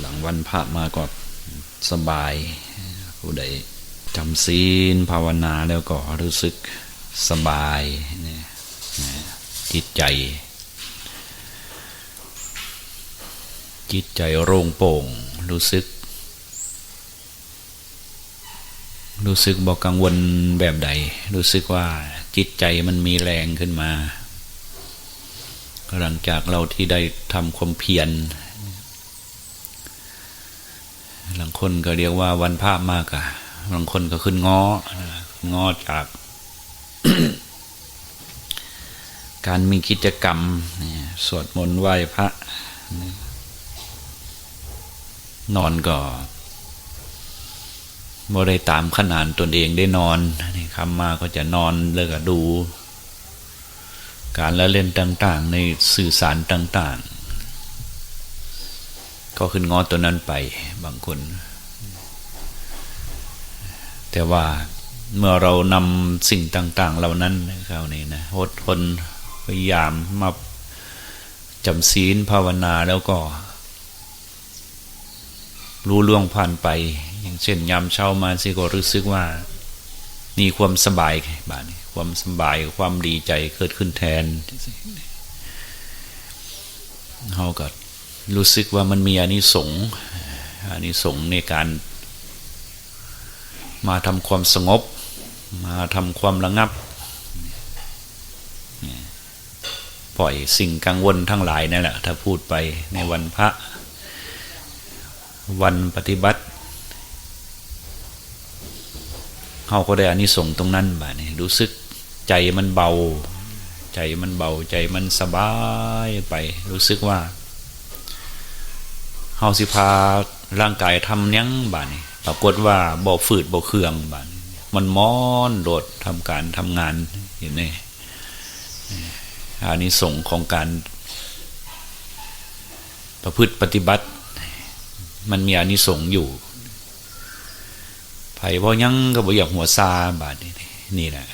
หลังวันพระมาก็สบาย ผู้ใดจำศีลภาวนาแล้วก็รู้สึกสบายจิตใจ จิตใจโล่งโปร่ง รู้สึก รู้สึกบอกกังวลแบบใด รู้สึกว่าจิตใจมันมีแรงขึ้นมาหลังจากเราที่ได้ทำความเพียร บางคนก็เรียกว่าวันภาพมากอะบางคนก็ขึ้นง้องอจาก การมีกิจกรรมสวดมนต์ไหว้พระ นอนก็บ่ได้ตามขนาดตนเองได้นอนนี่คำมาก็จะนอนแล้วก็ดู การละเล่นต่าง ๆ ในสื่อสารต่าง ๆ ก็ขึ้นงอตัวนั้นไปบางคน แต่ว่าเมื่อเรานำสิ่งต่าง ๆ เหล่านั้นเข้านี่นะอดทนพยายามมาจำศีลภาวนาแล้วก็ รู้ล่วงผ่านไป อย่างเช่นยามเช้ามาสิก็รู้สึกว่ามีความสบายบ้านความสบายความดีใจเกิดขึ้นแทนเขาก็ รู้สึกว่ามันมีอานิสงส์อานิสงส์ในการ มาทำความสงบ มาทำความระงับ ปล่อยสิ่งกังวลทั้งหลายนั่นแหละ ถ้าพูดไปในวันพระ วันปฏิบัติเขาก็ได้อานิสงส์ตรงนั้นบ่านี่ยรู้สึกใจมันเบา ใจมันเบาใจมันสบายไป รู้สึกว่า เฮาสิพาร่างกายทำยังบานปรากฏว่าบ่ฝืดบ่เครื่องบานมันม้อนโดดทำการทำงานเห็นไหมอันนี้ส่งของการประพฤติปฏิบัติ มันมีอานิสงส์อยู่ไผ่พอยังก็บ่อยากหัวซาบาดนี่นี่แหละ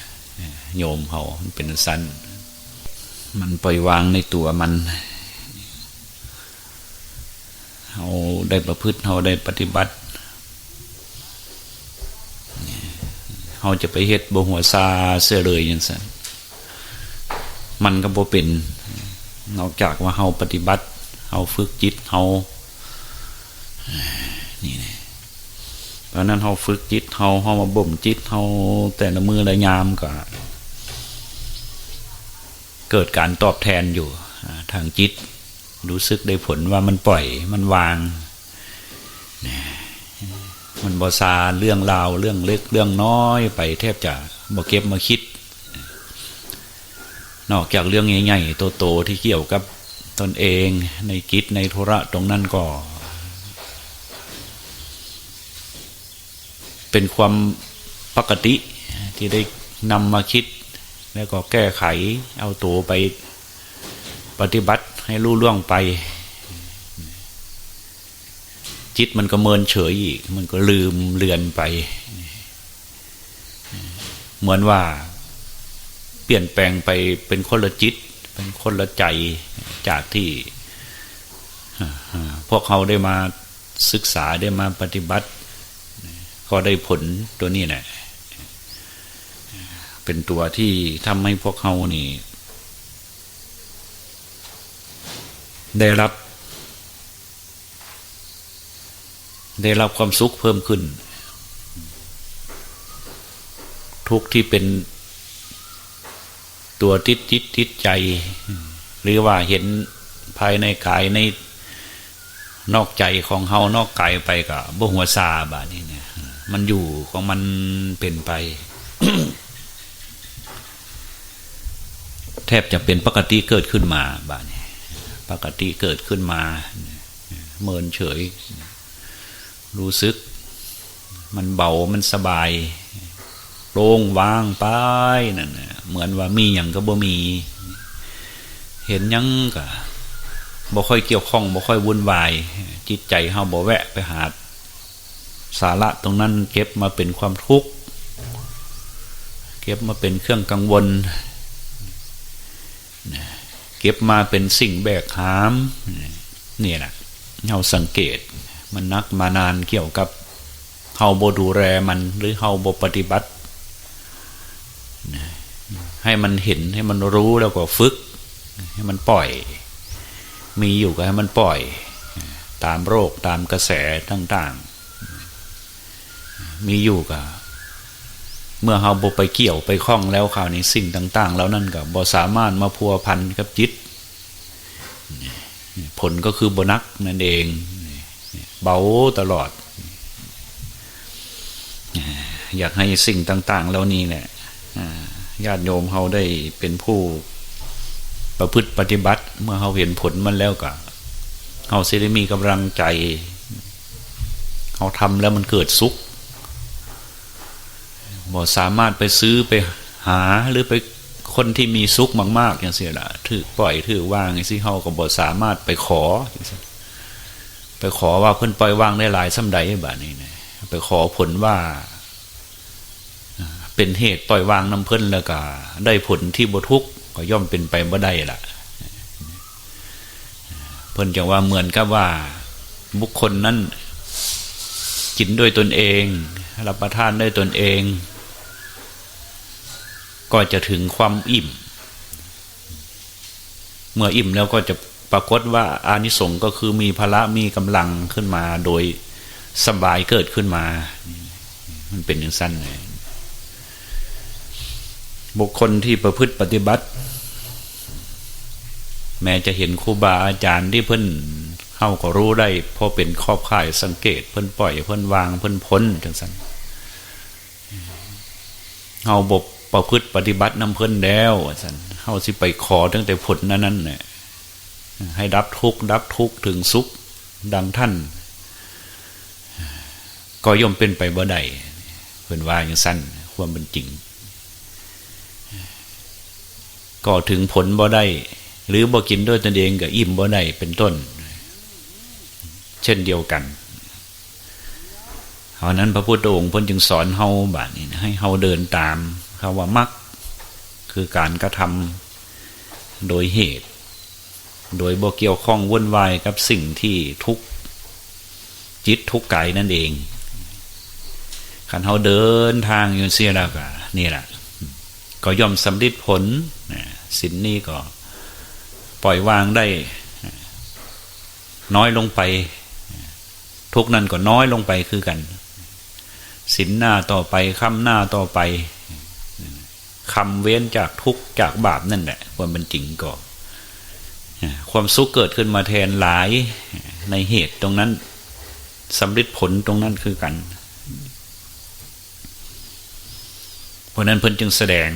โยมเขาเป็นสั้น มันปล่อยวางในตัวมัน เราได้ประพฤติเราได้ปฏิบัติเราจะไปเฮ็ดบหัวซาเสื้อเลยย่างนั้นมันก็บ่เป็นนอกจากว่าเราปฏิบัติเราฝึกจิตเรานี่นะเพราะนั้นเราฝึกจิตเราเรามาบ่มจิตเราแต่ละมือละยามก็เกิดการตอบแทนอยู่ทางจิต รู้สึกได้ผลว่ามันปล่อยมันวาง มันบอซาเรื่องราวเรื่องเล็กเรื่องน้อยไปแทบจะบอเก็บมาคิด นอกจากเรื่องใหญ่ๆโตๆที่เกี่ยวกับตนเองในกิจในธุระตรงนั้นก็ เป็นความปกติที่ได้นำมาคิด แล้วก็แก้ไขเอาตัวไป ปฏิบัติให้รู้ล่วงไป จิตมันก็เมินเฉยอีก มันก็ลืมเลือนไป เหมือนว่า เปลี่ยนแปลงไปเป็นคนละจิต เป็นคนละใจจากที่ พวกเขาได้มาศึกษาได้มาปฏิบัติ ก็ได้ผลตัวนี้แหละเป็นตัวที่ทำให้พวกเขานี่ ได้รับ ได้รับความสุขเพิ่มขึ้น ทุกที่เป็นตัวติดจิตติดใจ หรือว่าเห็นภายในกายในนอกใจของเฮานอกกายไปกับบ่หัวซาบานี้เนี่ยมันอยู่ของมันเป็นไป แทบจะเป็นปกติเกิดขึ้นมาบานี้ ปกติเกิดขึ้นมา เมินเฉย รู้สึก มันเบามันสบายโล่งว่างไปนั่นเหมือนว่ามีอย่างก็บ่มี เห็นยังก็บ่ค่อยเกี่ยวข้องบ่ค่อยวุ่นวาย จิตใจเฮาบ่แวะไปหา สาระตรงนั้นเก็บมาเป็นความทุกข์เก็บมาเป็นเครื่องกังวลเก็บมาเป็นสิ่งแบกหามนี่แหละเราสังเกตมันนักมานานเกี่ยวกับเฮาบดูแลมันหรือเฮาบปฏิบัติ ให้มันเห็นให้มันรู้แล้วก็ฝึก ให้มันปล่อย มีอยู่ก็ให้มันปล่อย ตามโรคตามกระแสต่าง ๆ มีอยู่ก็ เมื่อเฮาบไปเกี่ยวไปคล้องแล้วข่าวนี้สิ่งต่าง ๆ แล้วนั่นก็บ่สามารถมาพัวพันกับจิต ผลก็คือบนักนั่นเอง เบาตลอด อยากให้สิ่งต่าง ๆ แล้วนี้เนี่ยญาติโยมเขาได้เป็นผู้ประพฤติปฏิบัติ เมื่อเขาเห็นผลมันแล้วก็เขาเสได้มีกำลังใจเขาทำแล้วมันเกิดสุข บ่สามารถไปซื้อไปหาหรือไปคนที่มีสุขมากๆอย่างเสียละถือปล่อยถือว่างสิเขาก็บ่สามารถไปขอ ไปขอว่าเพิ่นปล่อยว่างได้หลายสำใดแบบนี้นะไปขอผลว่า เป็นเหตุปล่อยวางน้ำเพิ่นแล้วก็ได้ผลที่บทุกข์ก็ย่อมเป็นไปบ่ได้ละเพิ่นจะว่าเหมือนกับว่าบุคคลนั้นกินด้วยตนเอง รับประทานด้วยตนเอง ก็จะถึงความอิ่ม เมื่ออิ่มแล้วก็จะปรากฏว่าอานิสงส์ก็คือมีพละมีกำลังขึ้นมาโดยสบายเกิดขึ้นมา มันเป็นอย่างสั้นเลยบุคคลที่ประพฤติปฏิบัติ แม้จะเห็นครูบาอาจารย์ที่เพิ่นเข้าก็รู้ได้พอเป็นครอบข่ายสังเกตเพิ่นปล่อยเพิ่นวางเพิ่นพ้นจังสันเฮาบบ ประพฤติปฏิบัติน้ำเพิ่นแล้วสันเฮาสิไปขอตั้งแต่ผลนั้นนั่นเนี่ยให้ดับทุกข์ดับทุกข์ถึงสุขดังท่าน ก็ย่อมเป็นไปบ่ได้เพิ่นว่าอย่างสั้นความเป็นจริง ก็ถึงผลบ่ได้ หรือบ่กินด้วยตนเองกับอิ่มบ่ได้เป็นต้น เช่นเดียวกันเพราะนั้นพระพุทธองค์เพ้นจึงสอนเฮาบานี้ให้เฮาเดินตาม คำว่ามักคือการกระทำโดยเหตุ โดยบ่เกี่ยวข้องวุ่นวายกับสิ่งที่ทุกจิตทุกกายนั่นเองขันเขาเดินทางอยู่เสียแล้วก็นี่แหละก็ย่อมสำลิดผลสินนี้ก็ปล่อยวางได้ น้อยลงไป ทุกนั้นก็น้อยลงไปคือกัน สินหน้าต่อไปคำหน้าต่อไป คำเว้นจากทุกจากบาปนั่นแหละความเป็นจริงก็ความสุขเกิดขึ้นมาแทนหลายในเหตุตรงนั้นสำลิดผลตรงนั้นคือกัน เพราะนั้นเพิ่นจึงแสดง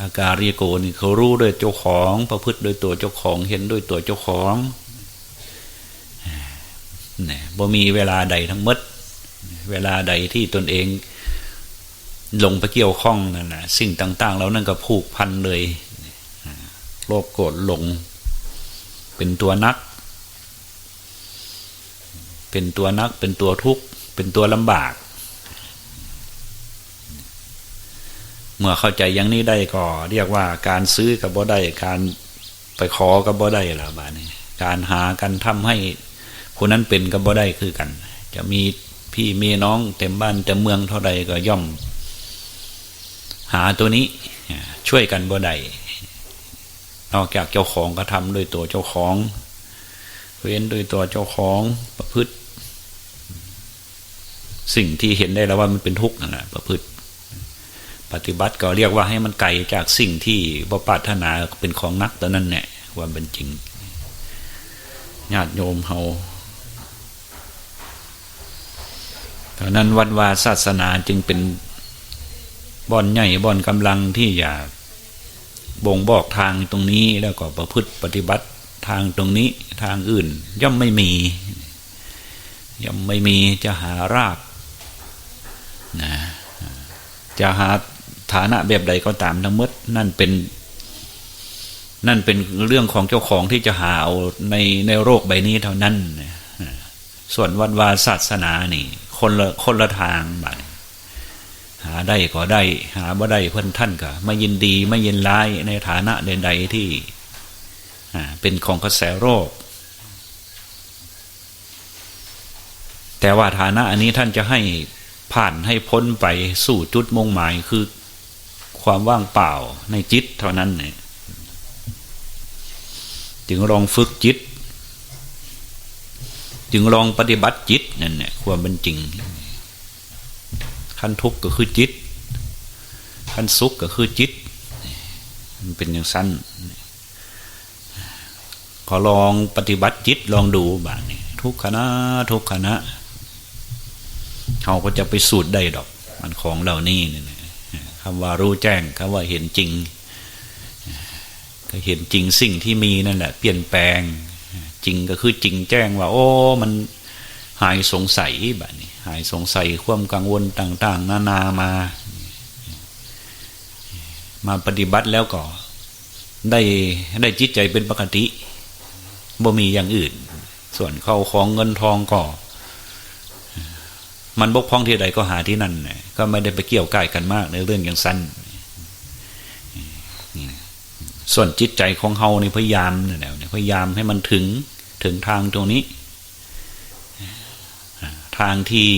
อาการเรียโกนี่เขารู้ด้วยเจ้าของ ประพฤติโดยตัวเจ้าของเห็นด้วยตัวเจ้าของเนี่ยบ่มีเวลาใดทั้งมด เวลาใดที่ตนเอง ลงไปเกี่ยวข้องนั่นแหละสิ่งต่าง ๆ แล้วนั่นก็ผูกพันเลยโลภโกรธหลง เป็นตัวนัก เป็นตัวนักเป็นตัวทุกข์เป็นตัวลำบาก เมื่อเข้าใจอย่างนี้ได้ก็เรียกว่าการซื้อกับบ่ได้การไปขอกับบ่ได้ละบานี้การหากันทำให้คนนั้นเป็นกับบ่ได้คือกัน จะมีพี่มีน้องเต็มบ้านเต็มเมืองเท่าใดก็ย่อม หาตัวนี้ช่วยกันบ่ได้นอกจากเจ้าของก็ทำด้วยตัวเจ้าของเว้นด้วยตัวเจ้าของประพฤติ สิ่งที่เห็นได้แล้วว่ามันเป็นทุกข์นั่นแหละประพฤติ ปฏิบัติก็เรียกว่าให้มันไกลจากสิ่งที่บปรารถนาเป็นของนักตอนนั้นเนี่ยความเป็นจริงญาติโยมเฮาตอนนั้นวัดวาศาสนาจึงเป็น บ่อนใหญ่บ่อนกำลังที่อยากบ่งบอกทางตรงนี้แล้วก็ประพฤติปฏิบัติทางตรงนี้ทางอื่น ย่อมไม่มี ย่อมไม่มีจะหารากนะจะหาฐานะแบบใดก็ตามทั้งหมดนั่นเป็นนั่นเป็นเรื่องของเจ้าของที่จะหาเอาในในโรคใบนี้เท่านั้น ส่วนวัดวาศาสนานี่ คนละคนละทางบา หาได้ก็ได้ หาบ่ได้เพื่อนท่านก็ไม่ยินดีไม่ยินร้ายในฐานะใดๆที่เป็นของกระแสโรค แต่ว่าฐานะอันนี้ท่านจะให้ผ่านให้พ้นไปสู่จุดมุ่งหมายคือความว่างเปล่าในจิตเท่านั้นเนี่ยจึงลองฝึกจิต จึงลองปฏิบัติจิตนั่นเนี่ยความเป็นจริง ขั้นทุกข์ก็คือจิตขั้นสุขก็คือจิต มันเป็นอย่างสั้น ขอลองปฏิบัติจิตลองดูบ้างนี่ทุกขณะทุกขณะเขาก็จะไปสูตรได้ดอก มันของเหล่านี้นี่คำว่ารู้แจ้งคำว่าเห็นจริง ก็เห็นจริงสิ่งที่มีนั่นแหละ เปลี่ยนแปลง จริงก็คือจริงแจ้งว่า โอ้ มันหายสงสัยแบบนี้ หายสงสัยความกังวลต่างๆ นานามา มาปฏิบัติแล้วก็ได้ได้จิตใจเป็นปกติบ่มีอย่างอื่น ส่วนเข้าของเงินทองก็ มันบกพร่องที่ใดก็หาที่นั่นก็ไม่ได้ไปเกี่ยวใกล้กันมากในเรื่องอย่างสั้นส่วนจิตใจของเฮานี่พยายามเนี่ยพยายามให้มันถึงถึงทางตรงนี้ ทางที่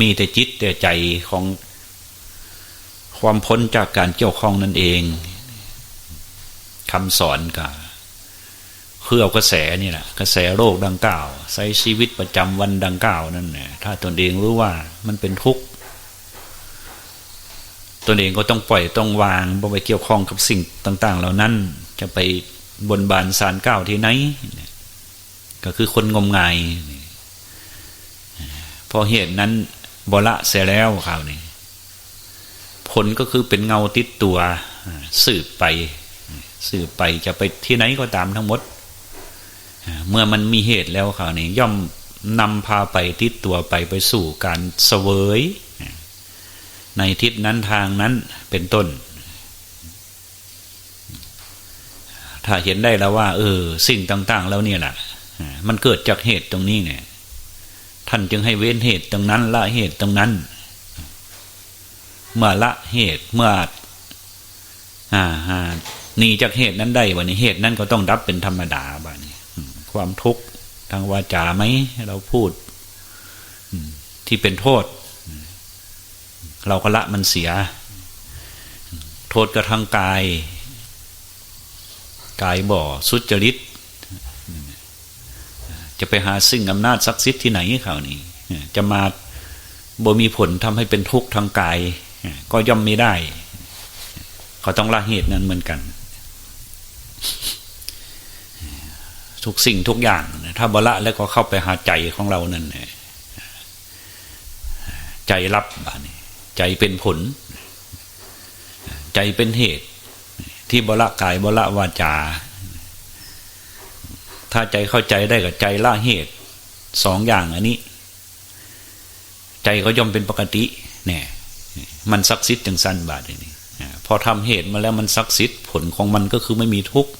มีแต่จิตแต่ใจของความพ้นจากการเกี่ยวข้องนั่นเองคำสอนกับคือเอากระแสนี่แหละกระแสโรคดังกล่าวใช้ชีวิตประจำวันดังกล่าวนั่นแหละถ้าตนเองรู้ว่ามันเป็นทุกข์ตนเองก็ต้องปล่อยต้องวางบ่ไปเกี่ยวข้องกับสิ่งต่าง ๆ เหล่านั้นจะไปบนบานสารก้าวที่ไหนก็คือคนงมงาย พอเหตุนั้นบละเสียแล้วข่าวนี้ผลก็คือเป็นเงาติดตัวสืบไป สืบไปจะไปที่ไหนก็ตามทั้งหมด เมื่อมันมีเหตุแล้วคราวนี้ ย่อมนำพาไปทิศตัวไปไปสู่การเสวย ในทิศนั้นทางนั้นเป็นต้น ถ้าเห็นได้แล้วว่า เออ สิ่งต่าง ๆ แล้วเนี่ยแหละมันเกิดจากเหตุตรงนี้เนี่ย ท่านจึงให้เว้นเหตุตรงนั้น ละเหตุตรงนั้น เมื่อละเหตุเมื่ออ่านี่จากเหตุนั้นได้วันนี้เหตุนั้นก็ต้องรับเป็นธรรมดาบ้านี้ความทุกข์ทางวาจาไหมเราพูดที่เป็นโทษ เราก็ละมันเสีย โทษกระทั่งกาย กายบ่อสุจริต จะไปหาสิ่งอำนาจศักดิ์สิทธิ์ที่ไหนเขาวนี่จะมาบ่มีผลทำให้เป็นทุกข์ทางกาย ก็ย่อมไม่ได้ เขาต้องละเหตุนั้นเหมือนกัน ทุกสิ่งทุกอย่าง ถ้าบละแล้วก็เข้าไปหาใจของเรานั่นใจรับบานใจเป็นผล ใจเป็นเหตุ ที่บละกายบละวาจา ถ้าใจเข้าใจได้กับใจละเหตุสองอย่างอันนี้ ใจก็ย่อมเป็นปกติเนี่ยมันซักซิดจังสั้นบาทนี้พอทำเหตุมาแล้วมันซักซิดผลของมันก็คือไม่มีทุกข์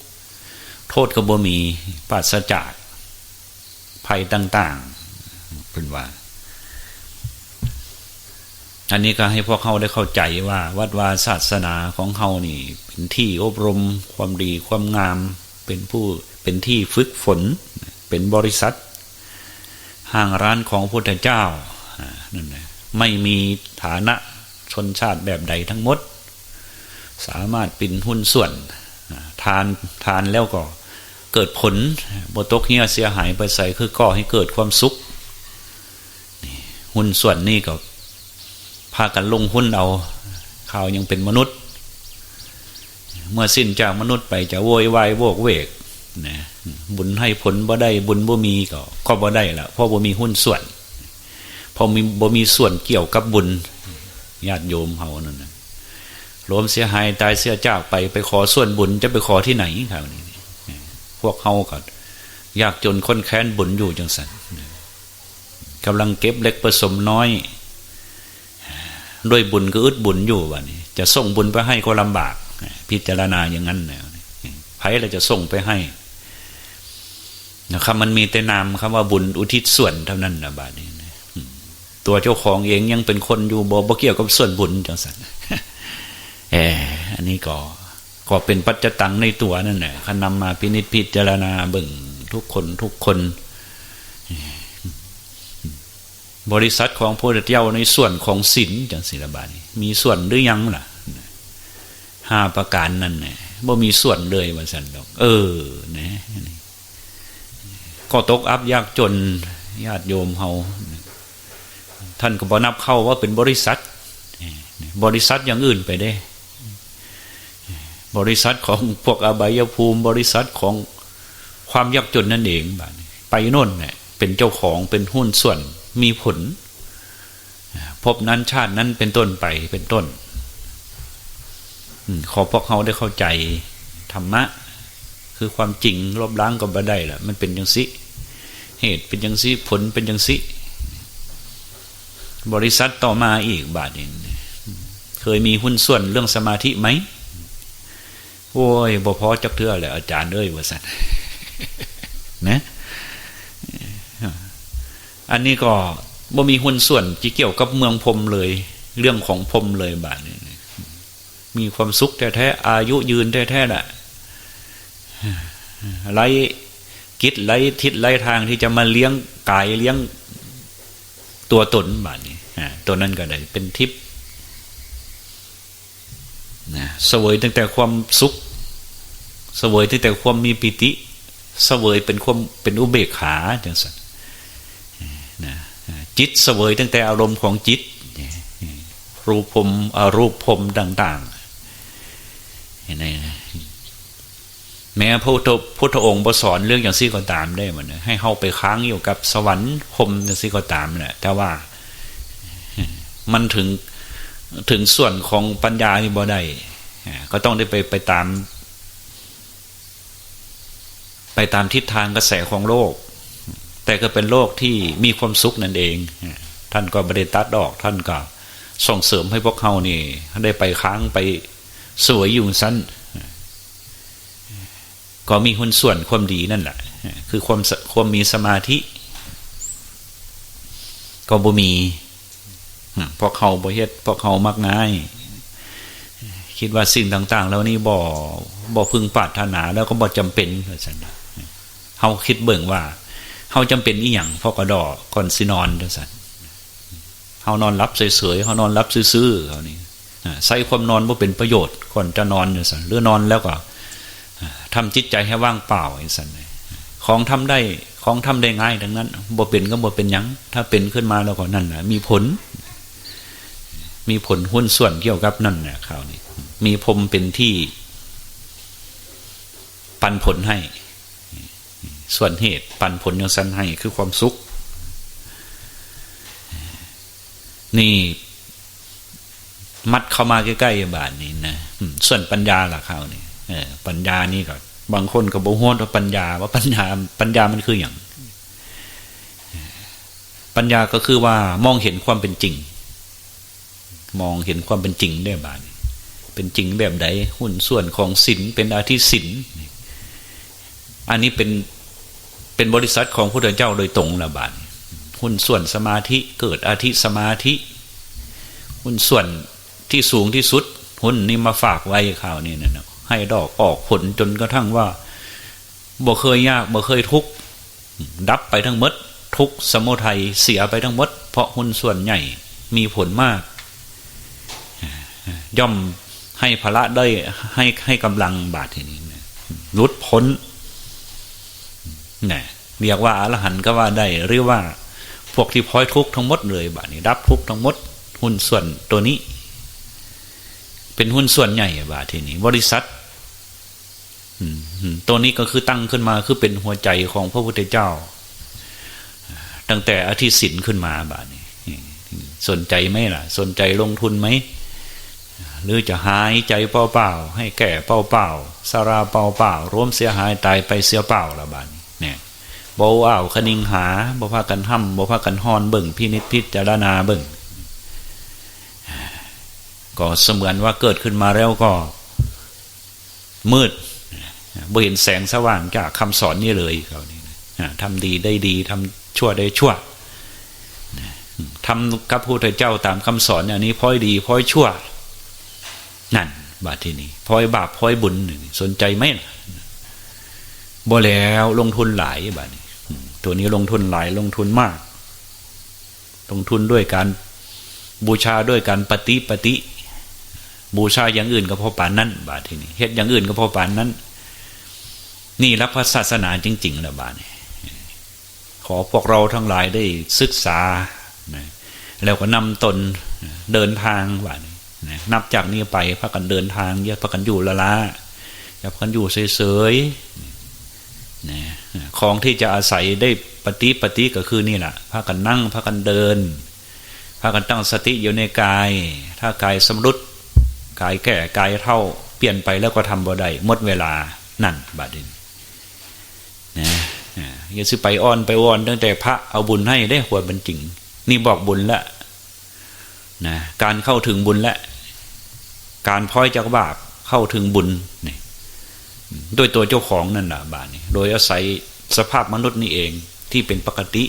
โทษก็บ่มีปราศจากภัยต่างๆเป็นว่า อันนี้ก็ให้พวกเขาได้เข้าใจว่า วัดวาศาสนาของเขานี่ เป็นที่อบรมความดีความงาม เป็นผู้เป็นที่ฝึกฝน เป็นบริษัท ห้างร้านของพระพุทธเจ้านั่นนะไม่มีฐานะชนชาติแบบใดทั้งหมด สามารถปินหุ้นส่วนทานทานแล้วก็เกิดผลบตกเฮียเสียหายไปใส่คือก่อให้เกิดความสุขหุ้นส่วนนี้ก็พากันลงหุ้นเอาข่าวยังเป็นมนุษย์ เมื่อสิ้นจากมนุษย์ไปจะโวยวายโวกเวกนะบุญให้ผลบ่ได้บุญบ่มีก็ก็บ่ได้ละเพราะบ่มีหุ้นส่วนพอมีบ่มีส่วนเกี่ยวกับบุญญาติโยมเฮานั่นนะรวมเสียหายตายเสียจากไปไปขอส่วนบุญจะไปขอที่ไหนครับนี่พวกเขาก็ยากจนค้นแค้นบุญอยู่จังสันกำลังเก็บเล็กผสมน้อย ด้วยบุญก็อึดบุญอยู่วะนี่จะส่งบุญไปให้ก็ลำบาก พิจารณาอย่างนั้นเนี่ยไผ่เราจะส่งไปให้นะครับ มันมีแต่นามคำว่าบุญอุทิศส่วนเท่านั้นนะบาดนี้ตัวเจ้าของเองยังเป็นคนอยู่บ่บ่เกี่ยวกับส่วนบุญจังสันเอออันนี้ก็ก็เป็นปัจจตังในตัวนั่นแหละขนำมาพินิจพิจารณาเบิ่งทุกคนทุกคน บริษัทของพระเจ้าในส่วนของศีลจังศิลบานีมีส่วนหรือยังล่ะ ห้าประการนั่นแหละบ่มีส่วนเลยวันสันดอก เออนะก็ตกอับยากจนญาติโยมเฮาท่านก็บอนับเข้าว่าเป็นบริษัท บริษัทอย่างอื่นไปได้ บริษัทของพวกอบายภูมิ บริษัทของความยากจนนั่นเองบไปโน่นเนี่ยเป็นเจ้าของเป็นหุ้นส่วนมีผล พบนั้นชาตินั้นเป็นต้นไปเป็นต้น ขอพวกเขาได้เข้าใจธรรมะ คือความจริงลบล้างก็บ่ได้ละมันเป็นยังสิเหตุเป็นยังสิผลเป็นยังสิบริษัทต่อมาอีกบาทเองเคยมีหุ้นส่วนเรื่องสมาธิไหมโอ้ยบ่พอจักเทื่อแหละอาจารย์เอ้ยว่าสันนะอันนี้ก็บ่มีหุ้นส่วนที่เกี่ยวกับเมืองพรมเลย เรื่องของพรมเลยบาทนี้ มีความสุขแท้ๆอายุยืนแท้ๆแหละไรคิดไรทิศไรทางที่จะมาเลี้ยงกายเลี้ยงตัวตนบานี้ตัวนั้นก็ได้เป็นทิพย์นะสวยตั้งแต่ความสุขสวยตั้งแต่ความมีปิติสวยเป็นความเป็นอุเบกขาจังสันนะจิตสวยตั้งแต่อารมณ์ของจิตรูปพรมอรูปพรมต่าง ๆ เห็นไหมแม้พระพุทธองค์บสอนเรื่องอย่างซี่ก็ตามได้เหมือนให้เข้าไปค้างอยู่กับสวรรค์พรมอย่างซี่ก็ตามนะแต่ว่ามันถึงถึงส่วนของปัญญาที่บ่ได้ก็ต้องได้ไปไปตาม ไปตามทิศทางกระแสของโลก แต่ก็เป็นโลกที่มีความสุขนั่นเอง ท่านก็บริตัดดอกท่านก็ส่งเสริมให้พวกเขานี่ ได้ไปค้างไป สวยอยู่สั้นก็มีหุ้นส่วนความดีนั่นแหละคือความความมีสมาธิ ก็บ่มีพราะเขาบ่เฮ็ดเพราะเขามักง่าย คิดว่าสิ่งต่าง ๆ แล้วนี่บ่บ่พึงปรารถนาแล้วก็บ่จำเป็นสันเฮาคิดเบิ่งว่าเฮาจำเป็นอีหยังพอกระดอก่อนสินอนสันเฮานอนรับเฉยๆเฮานอนรับซื่อๆเขานี่ ใส่ความนอนบ่าเป็นประโยชน์ก่อนจะนอนสันหรือนอนแล้วก็ทำจิตใจให้ว่างเปล่าไอ้สันของทำได้ของทำได้ง่ายดังนั้นบ่เป็นก็บ่เป็นยังถ้าเป็นขึ้นมาแล้วก็นั่นแหละมีผล มีผลหุ้นส่วนเกี่ยวกับนั่นเนี่ยข่าวนี้ มีพรมเป็นที่ ปันผลให้ ส่วนเหตุ ปันผลยังสันให้คือความสุข นี่ มัดเข้ามาใกล้ๆบาทนี้นะส่วนปัญญาล่ะเขานี้ปัญญานี่ก็บางคนก็บอกว่าปัญญา ว่าปัญญาปัญญามันคืออย่าง ปัญญาก็คือว่ามองเห็นความเป็นจริง มองเห็นความเป็นจริงได้บาดเป็นจริงแบบใดหุ้นส่วนของศิลเป็นอาทิศิลอันนี้เป็นเป็นบริษัทของพระเจ้าโดยตรงละบาดหุ้นส่วนสมาธิเกิดอาทิสมาธิ หุ้นส่วน ที่สูงที่สุดหุ้นนี้มาฝากไว้ข่าวนี้นะให้ดอกออกผลจนกระทั่งว่าบ่เคยยากบ่เคยทุกดับไปทั้งมด ทุกสมุทัยเสียไปทั้งมด เพราะหุ้นส่วนใหญ่มีผลมาก ย่อมให้พละได้ให้ให้กำลังบาททีนี้ลุดพ้นเนี่ยเรียกว่าอรหันต์ก็ว่าได้หรือว่าพวกที่พ้อยทุกทั้งหมดเลยบาทนี้ รับทุกทั้งหมด หุ้นส่วนตัวนี้ เป็นหุ้นส่วนใหญ่บาททีนี้บริษัทตัวนี้ก็คือตั้งขึ้นมาคือเป็นหัวใจของพระพุทธเจ้า ตั้งแต่อธิสินขึ้นมาบาทนี้สนใจไหมล่ะ สนใจลงทุนไหมหรือจะหายใจเปล่าๆให้แก่เปล่าๆสาราเปล่าๆร่วมเสียหายตายไปเสียเปล่าละบานเนี่ยบอ้าวคณิงหาบ่พากันห้ำบ่พากันฮอนเบิ่งพินิจพิจารณาเบิ่ง ก็เสมือนว่าเกิดขึ้นมาแล้วก็ มืดบ่เห็นแสงสว่างจากคำสอนนี่เลยเขานี่ทำดีได้ดีทำชั่วได้ชั่วทำกับพระพุทธเจ้าตามคำสอนอย่างนี้พ้อยดีพ้อยชั่ว นั่น บาทที่นี่พลอยบาปพลอยบุญสนใจไหมบ่แล้วลงทุนหลายบาทนี้ตัวนี้ลงทุนหลายลงทุนมาก ลงทุนด้วยการบูชาด้วยการปฏิปฏิ ชาอย่างอื่นก็พอปานนั้นบาทที่นี่เฮ็ดอย่างอื่นก็พอปานนั้น นี่รับพระศาสนาจริงๆแล้วบาทนี่ขอพวกเราทั้งหลายได้ศึกษานะแล้วก็นำตนเดินทางบาทนะนับจากนี้ไปพากันเดินทางอย่าพากันอยู่ละละอย่าพากันอยู่เฉยๆนะของที่จะอาศัยได้ปฏิปฏิก็คือนี่แหละพากันนั่งพากันเดินพากันตั้งสติอยู่ในกาย ถ้ากายสำรุด กายแก่กายเท่าเปลี่ยนไปแล้วก็ทำบ่ได้หมดเวลานั่นบาดินนะอย่าซื้อไปอ้อนไปวอนตั้งแต่พระเอาบุญให้ได้หัวเป็นจริง นี่บอกบุญละนะการเข้าถึงบุญละ การพ้อยจากบาปเข้าถึงบุญนี่ด้วยตัวเจ้าของนั่นแหละบานี่โดยอาศัยสภาพมนุษย์นี่เองที่เป็นปกติ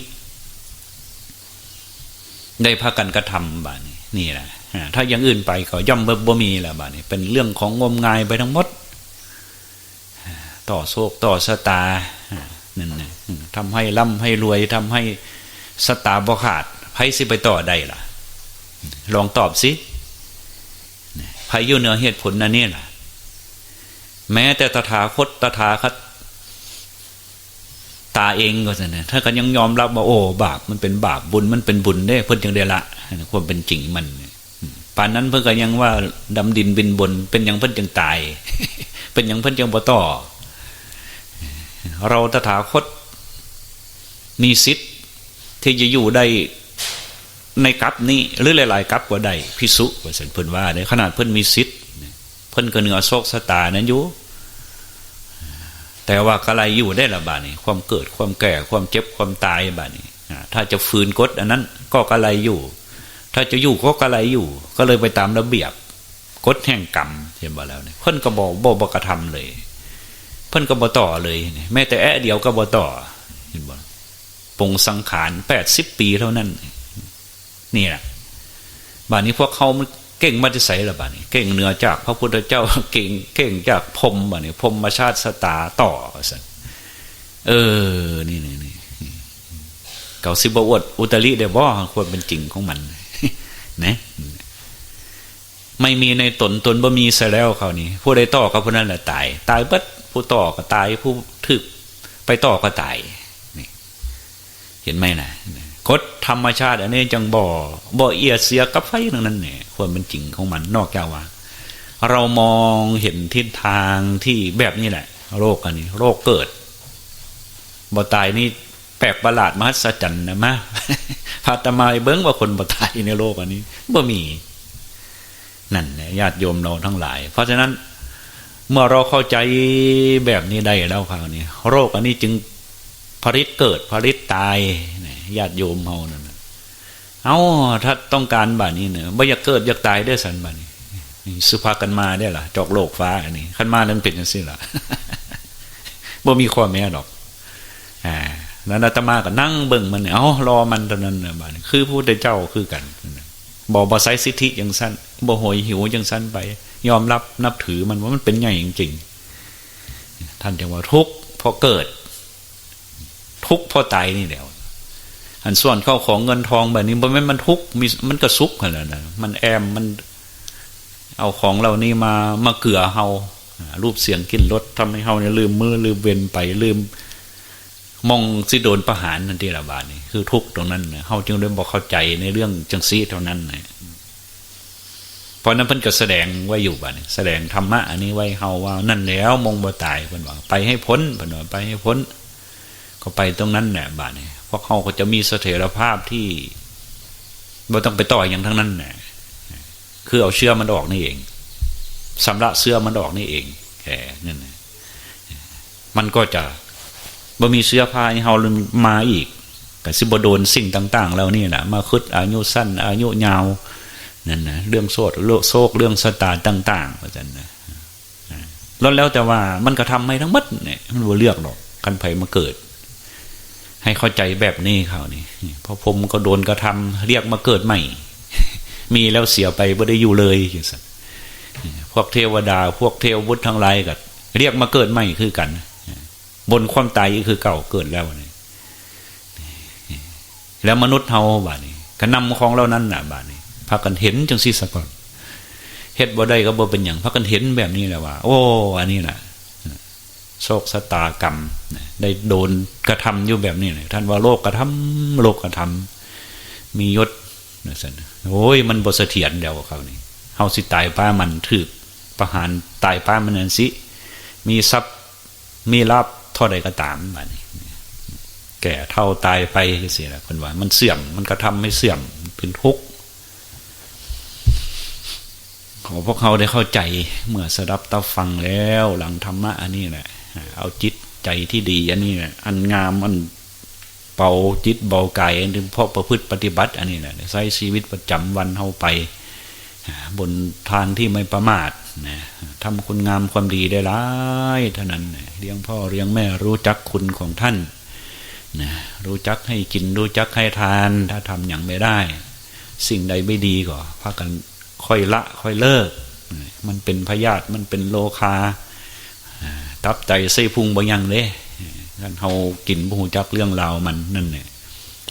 ได้พากันกระทำบานี่นี่แหละ ถ้าอย่างอื่นไปก็ย่อมบ่มีแหละบานี่เป็นเรื่องของงมงายไปทั้งหมด ต่อโศกต่อสตานั่นทำให้ร่ำให้รวยทำให้สตาบขาดไพ่สิไปต่อได้ล่ะ ลองตอบสิไพ่อยู่เหนือเหตุผลนั่นนี่ล่ะ แม้แต่ตถาคตตถาคตตาเองก็จะเนี่ยถ้ากันยังยอมรับว่าโอ้บาปมันเป็นบาปบุญมันเป็นบุญได้เพิ่นยังได้ละความเป็นจริงมัน ป่านนั้นเพิ่นก็ยังว่าดำดินบินบน เป็นอยังเพิ่นยังตาย เป็นอยังเพิ่นยังบ่ต่อ เราตถาคต มีสิทธิ์ที่จะอยู่ได้ในกัปนี้หรือหลาย ๆกัปกว่าใดพิสุว่าสันเพิ่นว่าในขนาดเพิ่นมีสิทธิ์เพิ่นก็เหนือโชคสตานั้นอยู่แต่ว่ากะไรอยู่ได้ละบานี้ ความเกิดความแก่ความเจ็บความตายบานี้ถ้าจะฝืนกฎอันนั้น ก็กะไรอยู่ ถ้าจะอยู่ก็กะไรอยู่ ก็เลยไปตามระเบียบกฎแห่งกรรมเห็นบ่แล้วเนี่ยเพิ่นก็บอกบ่บกระทำเลย เพิ่นก็บ่ต่อเลยแม้แต่แอะเดียวก็บ่ต่อเห็นบ่ปงสังขารแปดสิบปีเท่านั้น นี่แหละบ้านนี้พวกเขามันเก่งมาจะใส่ละบ้านนี้ เก่งเหนือจากพระพุทธเจ้าเก่งเก่งจากพรมบ้านนี้พรมมาชาติสตาต่อสันเออ นี่นี่นี่เก่าสิบวดอุตริเดบ่ควรเป็นจริงของมัน นะไม่มีในตนตนบ่มีซะแล้วเขานี่ผู้ใดต่อกับผู้นั้นแหละตาย ตายบัดผู้ต่อก็ตายผู้ถึกไปต่อก็ตายนี่เห็นไหมนะกฎธรรมชาติอันนี้จังบ่อบ่อเอียเสียกับไฟตรงนั้นเนี่ยควรเป็นจริงของมันนอกจากว่า เรามองเห็นทิศทางที่แบบนี้แหละ โรคอันนี้ โรคเกิดบ่ตายนี่ แปลกประหลาดมหัศจรรย์นะมะพาตมาเบิ้งว่าคนบ่ตายในโลกอันนี้บ่มี นั่นนี่ยญาติโยมเราทั้งหลาย เพราะฉะนั้น เมื่อเราเข้าใจแบบนี้ได้แล้วคราวนี้โรคอันนี้จึงผลิตเกิดผลิตตายญาติโยมเฮานั่นเอาถ้าต้องการบานี้เนี่ยไม่อยากเกิดอยากตายได้สันบานี้สุภากันมาได้ล่ะ จอกโลกฟ้าอันนี้ขันมานั้นเป็นยังสิล่ะบ่มีข้อแม้ดอก อ่า แล้วอาตมาก็นั่งเบิ่งมันเอารอมันตอนนั้นบานี้คือพระพุทธเจ้าคือกันบอกบ่ไซสิทธิย่างสั้นบ่หอยหิวย่างสั้นไป ยอมรับนับถือมันว่ามันเป็นใหญ่จริงๆท่านจะว่าทุกข์พอเกิด ทุกข์พอตายนี่แหละอันส่วนเข้าของเงินทองแบบนี้มันม่มันทุกข์มีมันกระซุกขนาดนั้นมันแอมมัน เอาของเหล่านี้มามาเกลือเฮารูปเสียงกินรสทำให้เฮาเนี่ยลืมมือลืมเวนไปลืม มองสิโดนประหารนั่นที่ระบาดนี่คือทุกตรงนั้นเฮาจึงได้บอกเข้าใจในเรื่องจังซีเท่านั้นนะเพราะนั้นเพิ่นก็แสดงไว้อยู่บ้านแสดงธรรมะอันนี้ไว้เฮาว่านั่นแล้วมงบ่ตายเพิ่นว่าไปให้พ้นเพิ่นว่าไปให้พ้น ก็ไปตรงนั้นแหละบ้านนี้พวกเขาก็จะมีเสถียรภาพที่บ่ต้องไปต่ออย่างทั้งนั้นแหละคือเอาเชื่อมันออกนี่เองสำระเสื้อมันออกนี่เองแค่นั่นมันก็จะ บ่มีเสื้อผ้าให้เฮามาอีกกับสิบโดนสิ่งต่าง ๆ แล้วนี่นะมาคึดอายุสั้น อายุยาวนั่นนะเรื่องโซดเรื่องโซกเรื่องสตาต่างๆว่าจันนะแล้วแล้วแต่ว่ามันก็ทำให้ทั้งหมดเนี่ยมันบ่เลือกหรอกกันไผมาเกิด ให้เข้าใจแบบนี้เขานี่พอผมก็โดนกระทำเรียกมาเกิดใหม่ มีแล้วเสียไปไม่ได้อยู่เลยอย่างสัพวกเทวดา พวกเทวบุตรทั้งหลายก็เรียกมาเกิดใหม่คือกัน บนความตายคือเก่าเกิดแล้วนี่แล้วมนุษย์เฮาบ้านี้กระนำของเรานั้นน่ะบาดนี้พากันเห็นจังซี่ซะก่อนเฮ็ดบ่ได้ก็บ่เป็นหยังพากันเห็นแบบนี้แหละว่า โอ้ อันนี้น่ะโชคชะตากรรมได้โดนกระทำอยู่แบบนี้เลยท่านว่าโลกกระทำโลกกระทำมียศนะสันโอ้ยมันบ่เสถียรเดียวกับเขานี่เฮาสิตายป้ามันถึกประหารตายป้ามันนั่นสิ มีทรัพย์มีลาบ ท่าใดก็ตามบาดนี้แก่เท่าตายไปก็เสียละคนว่า มันเสื่อมมันกระทำไม่เสื่อมเป็นทุกข์ขอพวกเขาได้เข้าใจเมื่อสดับตับฟังแล้วหลังธรรมะอันนี้แหละเอาจิตใจที่ดี อันนี้แหละอันงามอันเบาจิตเบากายอันนี้เพราะประพฤติปฏิบัติ อันนี้แหละใช้ชีวิตประจำวันเข้าไป บนทางที่ไม่ประมาท นะทำคุณงามความดีได้ร้ายเท่านั้นเลี้ยงพ่อเลี้ยงแม่รู้จักคุณของท่านนะรู้จักให้กินรู้จักให้ทาน ถ้าทำอย่างไม่ได้ สิ่งใดไม่ดีก็พากันค่อยละค่อยเลิก มันเป็นพยาธิมันเป็นโลคาตับใจไส้พุงบางอย่างเลยกันเฮากินบูจักเรื่องราวมันนั่นเนี่ย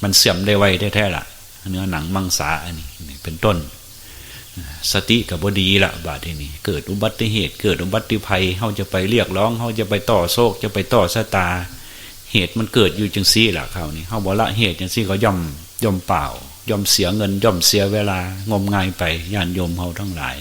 มันเสื่อมได้ไวแท้ๆละเนื้อหนังมังสาอันนี้เป็นต้น สติกับบดีละบาดนี้เกิดอุบัติเหตุ เกิดอุบัติภัยเขาจะไปเรียกร้องเขาจะไปต่อโซกจะไปต่อสตา เหตุมันเกิดอยู่จังซี่ละเขานี่เขาบ่ละเหตุจังซี่เขาย่อมย่อมเปล่าย่อมเสียเงินย่อมเสียเวลางมงายไปญานโยมเขาทั้งหลาย